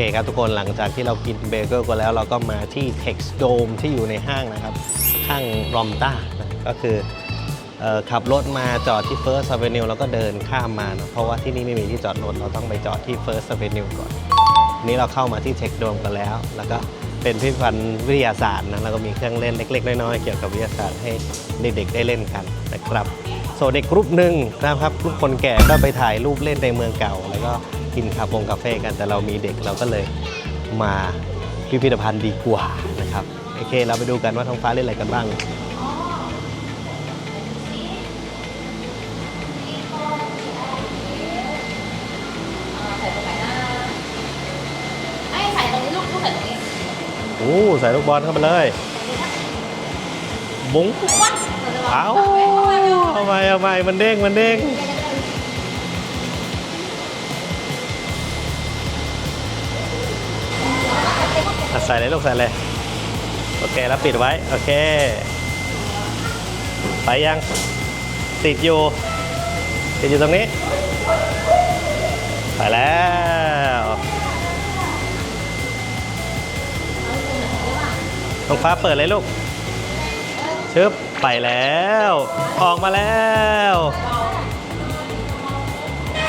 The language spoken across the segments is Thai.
เคครับทุกคนหลังจากที่เรากินเบเกิลกันแล้วเราก็มาที่ Tex Dome ที่อยู่ในห้างนะครับห้างรอมต้านะก็คืออขับรถมาจอดที่ First Avenue แล้วก็เดินข้ามมานะเพราะว่าที่นี่ไม่มีที่จอดรถเราต้องไปจอดที่ First Avenue ก่อน นี้เราเข้ามาที่ Tech Dome กันแล้ว แล้วก็เป็นพิพิธภัณฑ์วิทยาศาสตร์นะแล้วก็มีเครื่องเล่นเล็ก ๆ น้อยๆเกี่ยวกับวิทยาศาสตร์ให้เด็กๆได้เล่นกันนะครับส่วนเด็กกรุ๊ปหนึ่งนะครับกรุ๊ปคนแก่ก็ไปถ่ายรูปเล่นในเมืองเก่าแล้วก็ กินคาโฟงกาแฟกัน แต่เรามีเด็กเราก็เลยมาพิพิธภัณฑ์ดีกว่านะครับโอเค เราไปดูกันว่าท้องฟ้าเล่นอะไรกันบ้างใส่ตรงไหนนะไอ้ใส่ตรงนี้ลูกลูกใส่ตรงนี้โอ้ใส่ลูกบอลเข้าไปเลย บุ้งวัดเอาเอาไปเอาไปมันเด้ง มันเด้ง ใส่เลยลูกใส่เลย โอเคแล้วปิดไว้ โอเค ไปยัง ติดอยู่ ติดอยู่ตรงนี้ ไปแล้วท้องฟ้าเปิดเลยลูก ชึบ ไปแล้ว ออกมาแล้ว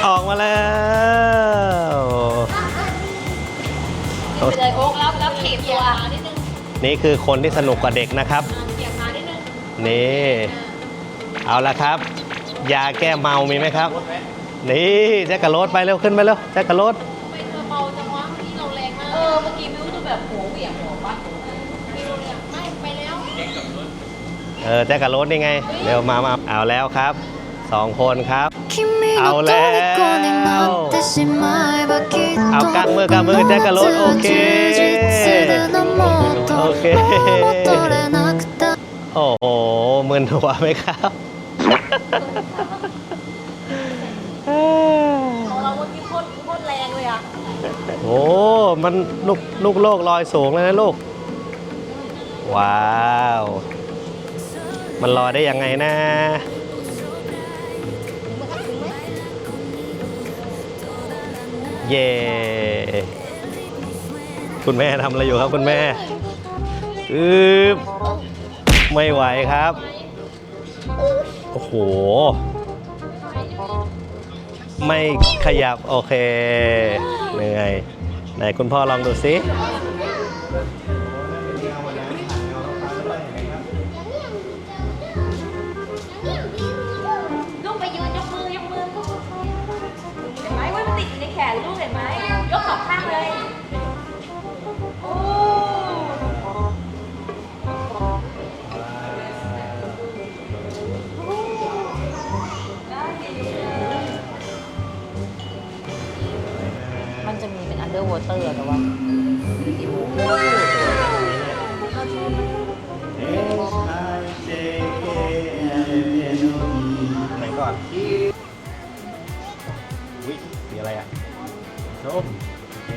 ออกมาแล้วเลยโอ๊ก แล้วแล้วเข็มตัวนิดนึง นี่คือคนที่สนุกกับเด็กนะครับ เขียบขานิดนึง นี่ เอาละครับ ยาแก้เมามีไหมครับ นี่แจ็คกะโรดไปเร็วขึ้นไปเร็วแจ็คกะโรด ทำไมเธอเบาจังวะเมื่อกี้เราแรงมาก เออ เมื่อกี้มิวดูแบบหัวเหวี่ยงหัวปัดมิวเนี่ยไม่ไปแล้ว เออแจ็คกะโรดนี่ไง เร็วมามาเอาแล้วครับสองคนครับ 君の虜になってしまえばきっเอากางมือกางมือแจ็คกะโรดโอเค 充 実でのもっとโอเค 戻れなくて โอ้โหมึนหัวไหมครับ ของเราเมื่อกี้โคตรโคตรแรงเลยอ่ะ โอ้มันลูกลูกโลกลอยสูงเลยนะลูก ว้าว มันลอยได้ยังไงนะ เย่ คุณแม่ทำอะไรอยู่ครับคุณแม่อืบไม่ไหวครับ โอ้โห ไม่ขยับโอเค เหนื่อย ไหนคุณพ่อลองดูสิ มันจะมีเป็น underwater แต่ว่าไหนก่อนวิมีอะไรอะส้มโอเค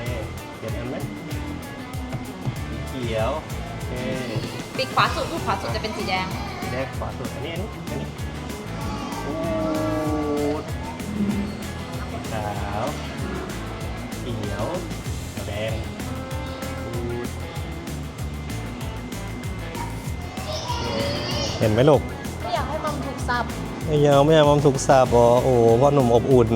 เปลี่ยนอันไหมสีเขียวโอเคปีกขวาสุดลูกขวาสุดจะเป็นสีแดงสีแดงขวาสุดอันนี้อันนี้อันนี้ เห็นไหมลูกไม่อยากให้มันถูกสับไม่ยาวไม่เอามัมถูกสาบอ๋อโอ้โหพ่อหนุ่มอบอุ่น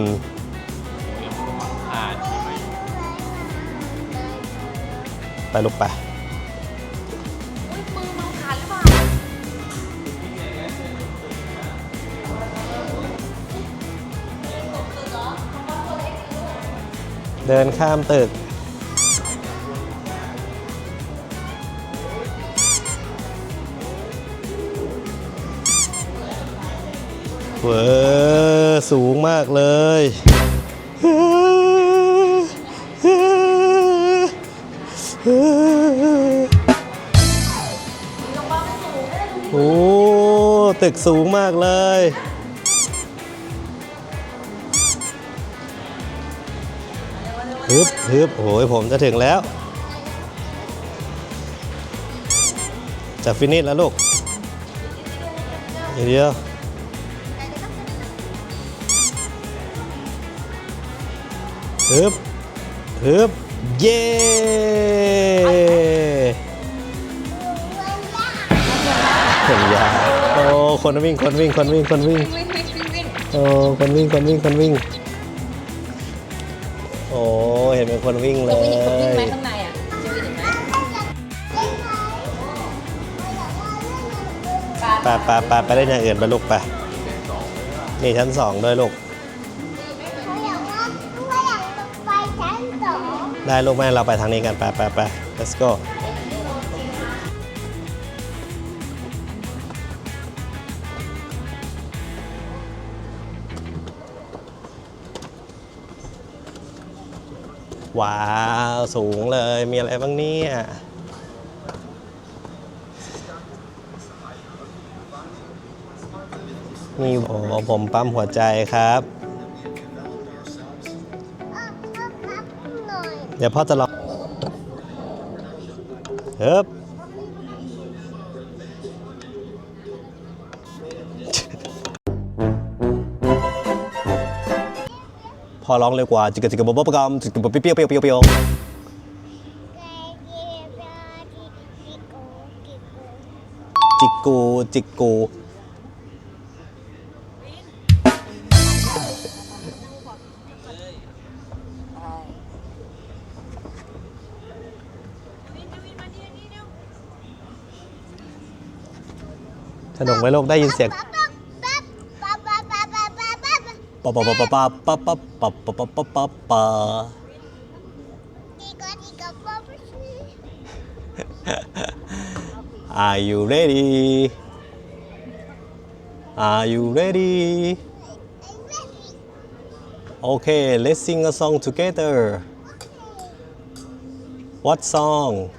ไปลูกไป อุ้ยมือมันขาดหรือเปล่าเดินข้ามตึก เวอสูงมากเลยโอ้ตึกสูงมากเลย ฮึบฮึบโอ้ยผมจะถึงแล้ว จะฟินิชแล้วลูกอีกเดียว ฮึบฮึบเย้เห็นยาโอ้คนวิ่งคนวิ่งคนวิ่งคนวิ่งวิ่งวิ่งวิ่งวิ่งโอ้คนวิ่งคนวิ่งคนวิ่งโอ้เห็นเป็นคนวิ่งเลจะวิ่งอีกคนวิ่งไหมยข้างในอะจะวิ่งอีกไหมไปไปไปไปได้อย่างอื่นไปลูกไปนี่ชั้นสองด้วยลูก ได้ลูกแม่เราไปทางนี้กัน ไปไปไป let's go ว้าว สูงเลย มีอะไรบ้างเนี่ย มีโอ้ผมปั๊มหัวใจครับ เดี๋ยวพ่อจะลองเฮ้บพอร้องเร็วกว่าจิกกะจิกกะบบบบกอมจิกกะบบเปียวเปียวเปียวเปียวจิกกูจิกกู สนุกไหมลูกได้ยินเสียงปั๊บปั๊บปั๊บปั๊บปั๊บปั๊บปั๊บปั๊บปะปะปะปะปะปะปะปะปะปะปะปะดีก็ดีก็ปั๊บ Are you ready? Are you ready? Okay, let's sing a song together. What song?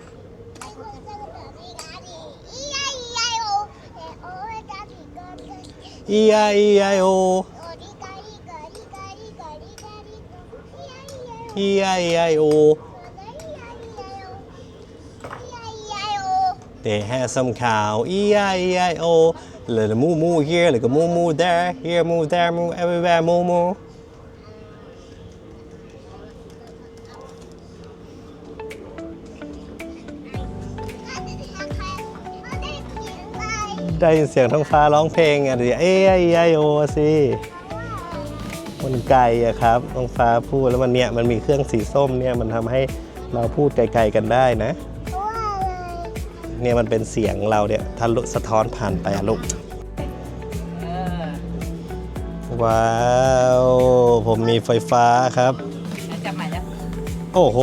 E-I-E-I-O, E-I-E-I-O. They have some cow, E-I-E-I-O. Little moo moo here, little moo moo there, here moo there moo, everywhere moo moo. ได้ยินเสียงท้องฟ้าร้องเพลงอะดิเอ้ยไอโอสิคนไกลอะครับท้องฟ้าพูดแล้วมันเนี่ยมันมีเครื่องสีส้มเนี่ยมันทำให้เราพูดไกลๆกันได้นะเนี่ยมันเป็นเสียงเราเนี่ยทะลุสะท้อนผ่านไปอะลูกว้าว ผมมีไฟฟ้าครับจับใหม่แล้วโอ้โห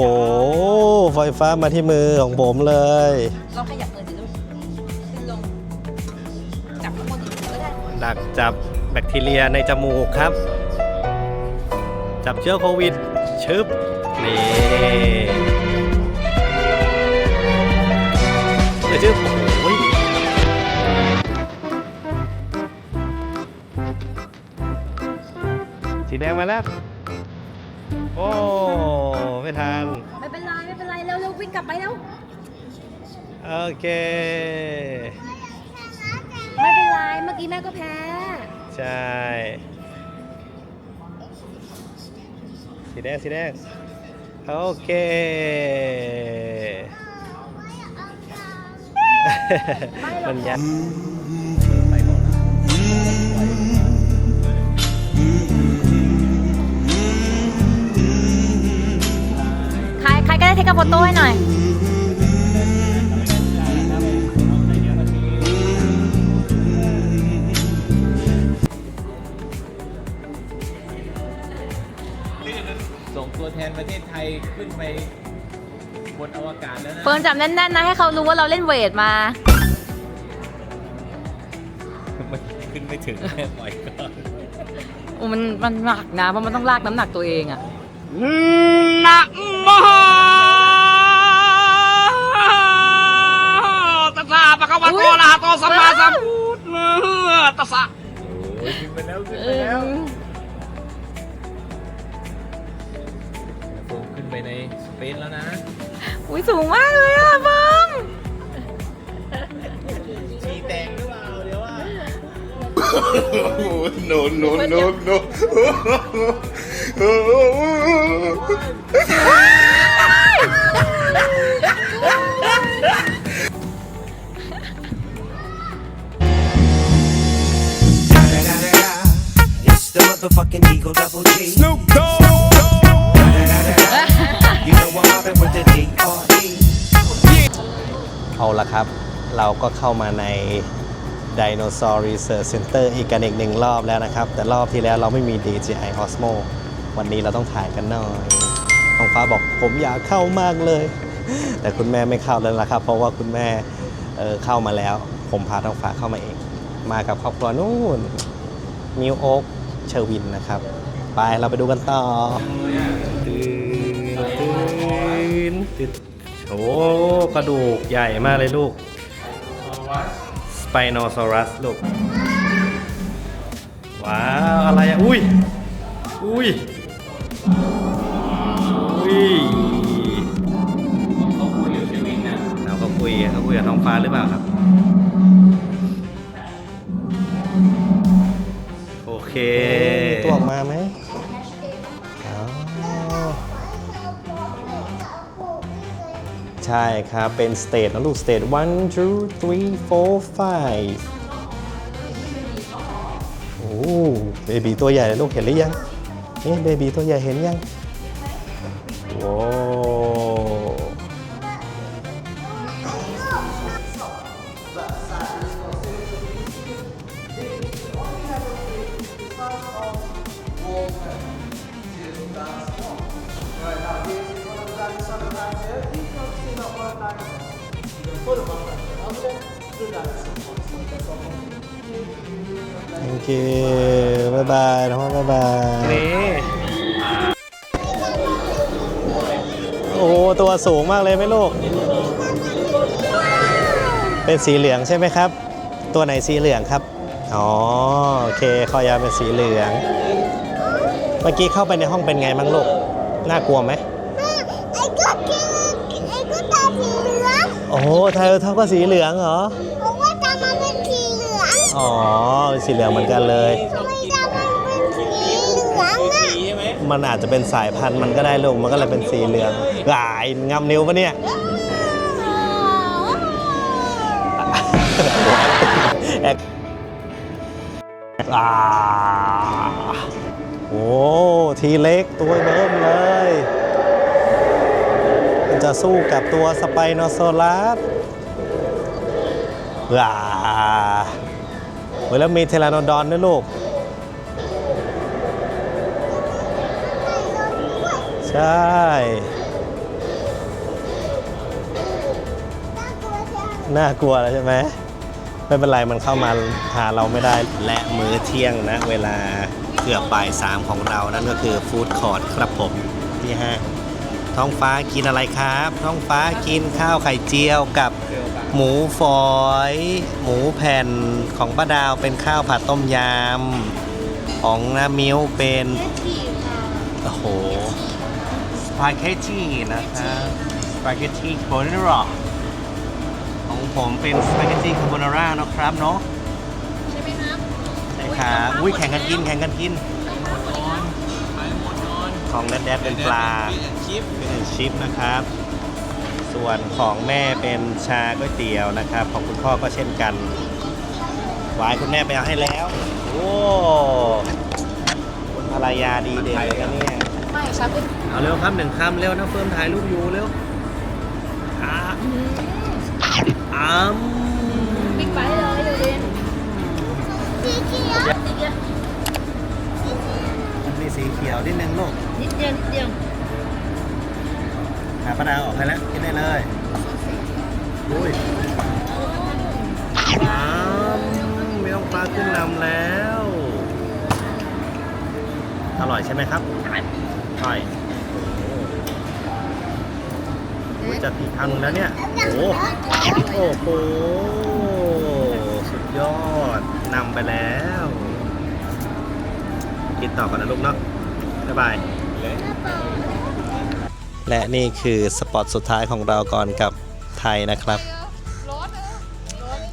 ไฟฟ้ามาที่มือของผมเลย เราขยั ด้ดักจับแบคทีเรียในจมูกครับ จับเชื้อโควิด ชึบ นี่เดี๋ยวชึบโอ้โหสีแดงมาแล้ว โอ้ ไม่ทัน ไม่เป็นไร ไม่เป็นไร เร็วเร็ววิ่งกลับไปแล้ว โอเคไม่เป็นไรเมื่อกี้แม่ก็แพ้ ใช่สีแดงสีแดงโอเค มันยัดใครใครก็ได้เทคกับโฟโต้ให้หน่อย ส่งตัวแทนประเทศไทยขึ้นไปบนอวกาศแล้วนะเฟิร์นจับแน่นๆนะให้เขารู้ว่าเราเล่นเวทมา มันขึ้นไม่ถึงแม่ปล่อยก่อนโอ้มันมันหนักนะเพราะมันต้องลากน้ำหนักตัวเองอะนะโมตัสสะปะคะวะโตอะระหะโตสัมมาสัมพุทธัสสะโอ้ยขึ้นไปแล้วขึ้นไปแล้ว ไปในสเปซแล้วนะ อุ้ยสูงมากเลยอ่ะเบิ้มชีแตงหรือเปล่าเดี๋ยวว่า no no no no เเอาละครับ เราก็เข้ามาใน Dinosaur Research Center อีกกันอีกหนึ่งรอบแล้วนะครับ แต่รอบที่แล้วเราไม่มี DJI Osmo วันนี้เราต้องถ่ายกันหน่อยน้องฟ้าบอกผมอยากเข้ามากเลย แต่คุณแม่ไม่เข้าแล้วล่ะครับ เพราะว่าคุณแม่เเข้ามาแล้ว ผมพาน้องฟ้าเข้ามาเอง มากับครอบครัวนู่นมิวโอ๊กเชอร์วินนะครับ ไปเราไปดูกันต่อตื่นตื่นตื่น โอ้กระดูกใหญ่มากเลยลูก สไปโนซอรัสลูก ว้าว อะไรอะอุ้ย อุ้ย อุ้ยเขาคุยกับเชวินนะเราก็คุยเขาคุยกับท้องฟ้าหรือเปล่าครับ โอเค ตัวออกมาไหม ใช่ครับ เป็นสเตทนะลูกสเตท one two three four five โอ้เบบีตัวใหญ่เลยลูกเห็นหรือยังนี่เบบีตัวใหญ่เห็นยังโอ้ โอเคบายบายน้องบายบาย นี่โอ้โหตัวสูงมากเลยไหมลูก เป็นสีเหลืองใช่ไหมครับ ตัวไหนสีเหลืองครับ อ๋อ โอเค คอยาวเป็นสีเหลือง เมื่อกี้เข้าไปในห้องเป็นไงบ้างลูก น่ากลัวไหมไอ้ก็กินไอ้ก็ตา สีเหลืองโอ้โหเธอเท่าก็สีเหลืองเหรอ เพราะว่าตามันเป็นสีเหลืองอ๋อเป็นสีเหลืองเหมือนกันเลย ทำไมตามันเป็นสีเหลืองอะมันอาจจะเป็นสายพันธุ์มันก็ได้ลูกมันก็เลยเป็นสีเหลืองหลายงำนิ้วปะเนี่ย แอกอ่าโอ้ ทีเล็กตัวเริ่มเลยมัน จะสู้กับตัวสไปโนซอรัสอ่าเฮ้ยแล้วมีเทลานอดอนด้วยลูก ใช่ น่ากลัวแล้วใช่ไหม ไม่เป็นไรมันเข้ามาหาเราไม่ได้ และมื้อเที่ยงนะเวลาเกือบบ่ายสามของเรานั่นก็คือฟู้ดคอร์ทครับผมที่ห้าง ท้องฟ้ากินอะไรครับ ท้องฟ้ากินข้าวไข่เจียวกับหมูฝอย หมูแผ่นของป้าดาวเป็นข้าวผัดต้มยำของน้ามิ้วเป็นโอ้โหสปาเกตตี้นะครับสปาเกตตี้คาโบนาร่าของผมเป็นสปาเกตตี้คาโบนาร่านะครับเนาะใช่ไหมครับใช่ครับอุ้ยแข่งกันกินแข่งกันกิน ของแดดแดดเป็นปลาเป็นชิปนะครับ ส่วนของแม่เป็นชาก๋วยเตี๋ยวนะครับ ของคุณพ่อก็เช่นกันหวายคุณแม่ไปเอาให้แล้ว โอ้คุณภรรยาดีเด่นเลยนะเนี่ยไม่ครับเป็นเอาเร็วครับหนึ่งคำเร็วนะเฟิร์มถ่ายรูปอยู่เร็วอ่าอ้ามบิ๊กไบค์เลยเด่นสีเขียวมันมี สีเขียวนิดนึงลูกนิดเดียวนิดเดียวหาปลาดาวออกให้แล้วกินได้เลยอุ้ยอ้ามไม่ต้องปลากุ้งนำแล้ว อร่อยใช่ไหมครับอร่อยโอ้ยจะอีกทางหนึงแล้วเนี่ย โอ้โหโอ้โห สุดยอดนำไปแล้ว กินต่อก่อนนะลูกเนาะบ๊ายบาย และนี่คือสปอตสุดท้ายของเราก่อนกับไทยนะครับ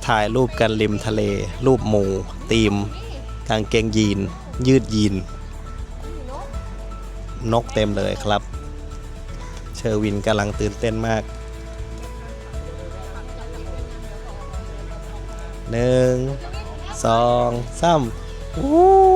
ถ่ายรูปกันริมทะเล รูปหมูตีม กางเกงยีน ยืดยีน นกเต็มเลยครับ เชอร์วินกำลังตื่นเต้นมากหนึ่งสองสามวู้